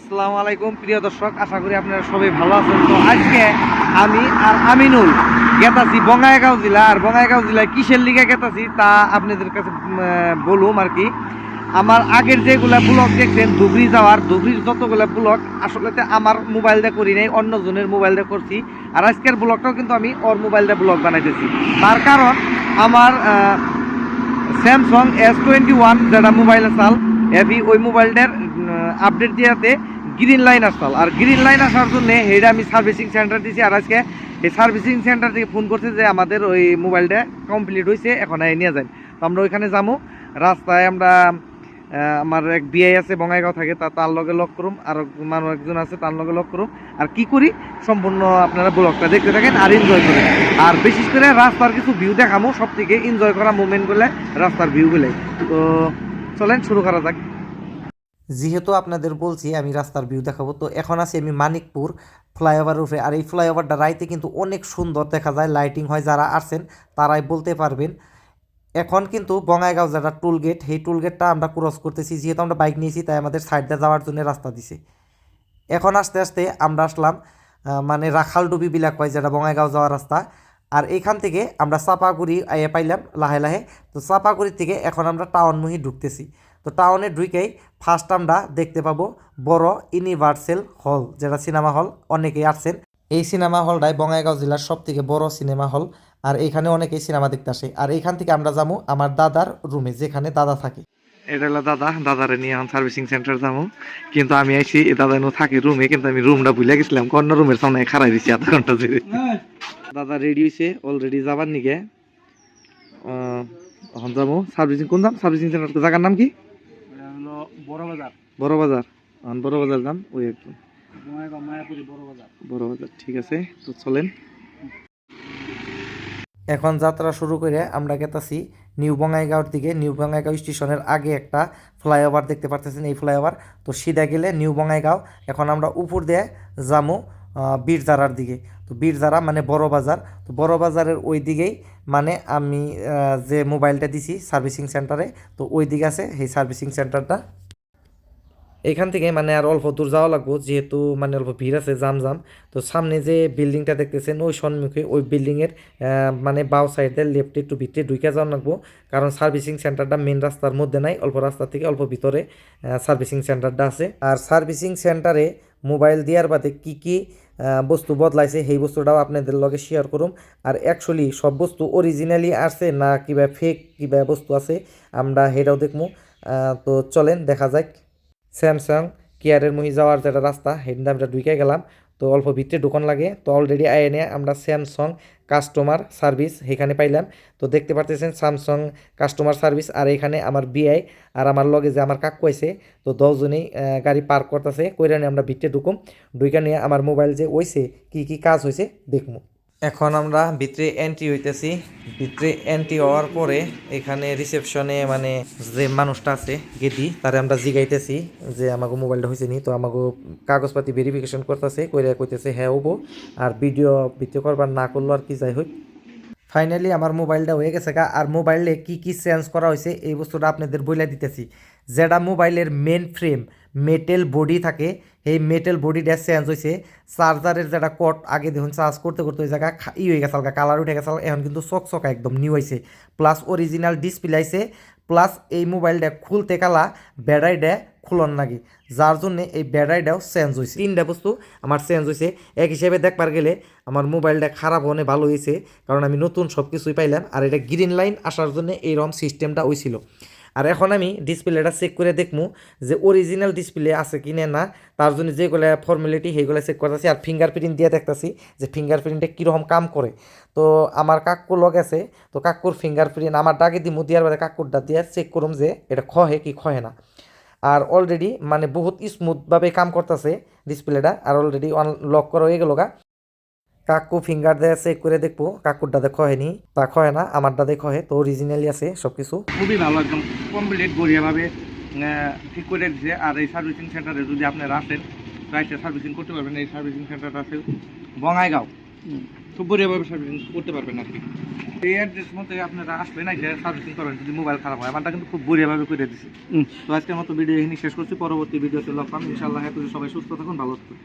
আসসালামু আলাইকুম, প্রিয় দর্শক, আশা করি আপনারা সবাই ভালো আছেন। তো আজকে আমি আর আমিনুল গেতাছি বঙ্গাইগাঁও জেলা। আর বঙ্গাইগাঁও জেলায় কিসের লিগে গেতাছি তা আপনাদের কাছে বলুম আর কি। আমার আগের যেগুলা ব্লগ দেখছেন, ধুবড়ি যাওয়ার, ধুবড়ির যতগুলা ব্লগ আসলে আমার মোবাইল দিয়ে করি নাই, অন্যজনের মোবাইল দিয়ে করছি। আর আজকের ব্লগটাও কিন্তু আমি ওর মোবাইল দিয়ে ব্লগ বানাইতেছি। তার কারণ আমার স্যামসাং এস টোয়েন্টি ওয়ান যেটা মোবাইল আসাল এভি ওই মোবাইলটার আপডেট দিয়াতে গ্রিন লাইন আসতাল। আর গ্রিন লাইন আসার জন্য এটা আমি সার্ভিসিং সেন্টার দিছি আর আজকে এই সার্ভিসিং সেন্টার থেকে ফোন করছে যে আমাদের ওই মোবাইলটা কমপ্লিট হয়েছে এখন নিয়ে যান। তো আমরা ওইখানে যাব রাস্তায় আমরা আমার এক বিআই আছে বঙ্গাইগাঁও থাকে, তা তার লগে লক করুম। আর মানুষ একজন আছে, তার লগে লক করুম। আর কি করি? সম্পূর্ণ আপনারা ব্লগটা দেখতে থাকেন আর এনজয় করেন। আর বিশেষ করে রাস্তার কিছু ভিউ দেখামো সব থেকে এনজয় করা মুভমেন্টগুলো রাস্তার ভিউগুলো তো চলেন, শুরু করা যাক। যেহেতু আপনাদের বলছি, আমি রাস্তার ভিউ দেখাবো। তো এখন আছি আমি মানিকপুর ফ্লাইওভার উপরে আর এই ফ্লাইওভারটা রাইতে কিন্তু অনেক সুন্দর দেখা যায় লাইটিং হয়, যারা আসেন তারাই বলতে পারবেন। এখন কিন্তু বঙ্গাইগাঁও যেটা টুল গেট সেই টুল গেটটা আমরা ক্রস করতেছি, যেহেতু আমরা বাইক নিয়েছি, তাই আমাদের সাইডে যাওয়ার জন্য রাস্তা দিছে। এখন আস্তে আস্তে আমরা আসলাম মানে রাখালডুবি বিলাক হয়, যেটা বঙ্গাইগাঁও যাওয়ার রাস্তা। আর এইখান থেকে আমরা চাপাগুড়ি পাইলাম লাহে লাহে। তো চাপাগুড়ি থেকে এখন আমরা টাউনমুহি ঢুকতেছি। তো টাউনে ঢুকেই ফার্স্ট আমরা দেখতে পাবো বড় ইউনিভার্সাল হল যেটা সিনেমা হল অনেকেই আসছেন। এই সিনেমা হলটাই বঙ্গাইগাঁও জেলার সব থেকে বড় সিনেমা হল আর এখানে অনেকেই সিনেমা দেখতে আসে। আর এখান থেকে আমরা যাব আমার দাদার রুমে যেখানে দাদা থাকে। এটা হলো দাদা, দাদারে নিয়ে এখন সার্ভিসিং সেন্টার যাব। কিন্তু আমি এই দাদা থাকে রুমে কিন্তু আমি রুমটা ভুলে গেছিলাম অন্য রুমের সামনে খারাই দিছি আধা ঘণ্টা ধরে। দাদা রেডি হয়েছে অলরেডি যাবার নিকে এখন যাব। সার্ভিসিং কোন দাম সার্ভিসিং সেন্টার জায়গার নাম কি এটা হলো বড় বাজার বড় বাজার? এখন বড় বাজার যাম ওই মায়াপুরি বড় বাজার। বড় বাজার ঠিক আছে তো চলেন। এখন যাত্রা শুরু করে আমরা গেতাছি নিউ বঙ্গাইগাঁওর দিকে। নিউ বঙ্গাইগাঁও স্টেশনের আগে একটা ফ্লাইওভার দেখতে পারতেছেন এই ফ্লাইওভার। তো সিধা গেলে নিউ বঙ্গাইগাঁও। এখন আমরা উপর দিয়ে যাব আহ, বীরজারার দিকে। তো বীরজারা মানে বড় বাজার। তো বড় বাজারের ওই দিকেই মানে আমি যে মোবাইলটা দিছি সার্ভিসিং সেন্টারে তো ওই দিকে আছে সেই সার্ভিসিং সেন্টারটা। এখান থেকে মানে আর অল্প দূর যাওয়া লাগবো, যেহেতু মানে অল্প ভিড় আছে, জাম জাম। তো সামনে যে বিল্ডিংটা দেখতেছেন, ওই সম্মুখে ওই বিল্ডিংয়ের মানে বাও সাইডে লেফটে একটু ভিতরে ঢুকে যাওয়া লাগবো। কারণ সার্ভিসিং সেন্টারটা মেন রাস্তার মধ্যে নাই, অল্প রাস্তা থেকে অল্প ভিতরে সার্ভিসিং সেন্টারটা আছে। আর সার্ভিসিং সেন্টারে মোবাইল দেওয়ার বাদে কি কি বস্তু বদলাইছে, সেই বস্তুটাও আপনাদের লগে শেয়ার করুম। আর অ্যাকচুয়ালি সব বস্তু অরিজিনালি আছে না, কিবা ফেক কিবা বস্তু আছে, আমরা সেটাও দেখব তো চলেন, দেখা যাক। স্যামসাং কেয়ারের মহি যাওয়ার যেটা রাস্তা সেদিন আমরা ঢুকে গেলাম। তো অল্প ভিতরে দোকান লাগে। তো অলরেডি আইনে আমরা স্যামসং কাস্টমার সার্ভিস সেখানে পাইলাম। তো দেখতে পারতেছেন স্যামসাং কাস্টমার সার্ভিস আর এখানে আমার বিআই আর আমার লগে যে আমার কাকু আছে, তো দশজনেই গাড়ি পার্ক করতেছে। কইরা নিয়ে আমরা ভিতরে ঢুকুম। ঢুকে নিয়ে আমার মোবাইল যে হইছে কি কি কাজ হয়েছে দেখব এখন আমরা ভিতরে এন্ট্রি হইতেছি। ভিতরে এন্ট্রি হওয়ার পরে এখানে রিসেপশনে মানে যে মানুষটা আছে, গেদি, তারে আমরা জিগাইতেছি যে আমাকে মোবাইলটা হয়েছে নি তো আমাকে কাগজপাতি ভেরিফিকেশন করতেছে, কইরা কইতেছে হ্যাঁ হব আর ভিডিও ভিডিও করবার না করল আর কি, যাই হোক। ফাইনালি আমার মোবাইলটা হয়ে গেছে গা। আর মোবাইলে কি কি চেঞ্জ করা হয়েছে এই বস্তুটা আপনাদের বইলা দিতেছি। যেটা মোবাইলের মেন ফ্রেম মেটেল বডি থাকে এই মেটেল বডি বডিটা চেঞ্জ হয়েছে চার্জারের যেটা কট আগে দেখুন চার্জ করতে করতে ওই জায়গা ই হয়ে গেছে কালার উঠে গেছে, এখন কিন্তু চক চকা একদম নিউ হয়েছে প্লাস অরিজিনাল ডিসপ্লে আইছে প্লাস এই মোবাইলটা খুলতে কালা ব্যাটারিটা খুলন লাগে, যার জন্যে এই ব্যাটারিটাও চেঞ্জ হয়েছে তিনটা বস্তু আমার চেঞ্জ হয়েছে এক হিসেবে দেখবার গেলে আমার মোবাইলটা খারাপ হনে ভালো হয়েছে কারণ আমি নতুন সব কিছুই পাইলাম, আর এটা গ্রিন লাইন আসার জন্য এইরকম সিস্টেমটা হয়েছিল আর এখন আমি ডিসপ্লেটা চেক করে দেখব যে অরিজিনাল ডিসপ্লে আছে কি না তার জন্য যেগুলো ফর্মালিটি সেইগুলো চেক করতেছি আর ফিঙ্গারপ্রিন্ট দিয়ে দেখতেছি যে ফিঙ্গারপ্রিন্টে কীরকম কাম করে। তো আমার কাকুর লগ আছে, তো কাকুর ফিঙ্গারপ্রিন্ট আমার ডাকে দিমু দিয়ার বাদে কাকুরটা দিয়ে চেক করুম যে এটা খহে কি খহে না। আর অলরেডি মানে বহুত স্মুথভাবে কাম করতেছে ডিসপ্লেটা আর অলরেডি অন লক করা হয়ে গেল কাকু ফিঙ্গার দিয়ে চেক করে দেখব কাকুরটা দেখো হয়নি তা খয় না আমারটা দেখো হয় তো অরিজিনালি আছে সব কিছু খুবই ভালো একদম কমপ্লিট বঢ়িয়াভাবে আহ, ঠিক করে দিচ্ছে আর এই সার্ভিসিং সেন্টারে যদি আপনারা আসেন প্রাইসে সার্ভিসিং করতে পারবেন এই সার্ভিসিং সেন্টারটা আছে বঙ্গাইগাঁও তো খুব বড়িয়াভাবে সার্ভিসিং করতে পারবেন আর কি। এই অ্যাড্রেস মতে আপনারা আসবেন না সার্ভিসিং করবেন যদি মোবাইল খারাপ হয়। আমারটা কিন্তু খুব বড়িয়াভাবে করে দিছি। তো আজকের মতো ভিডিও এখানে শেষ করছি। পরবর্তী ভিডিওতে লগ পাম। ইনশাল্লাহ এত সবাই সুস্থ থাকুন ভালো থাকুন।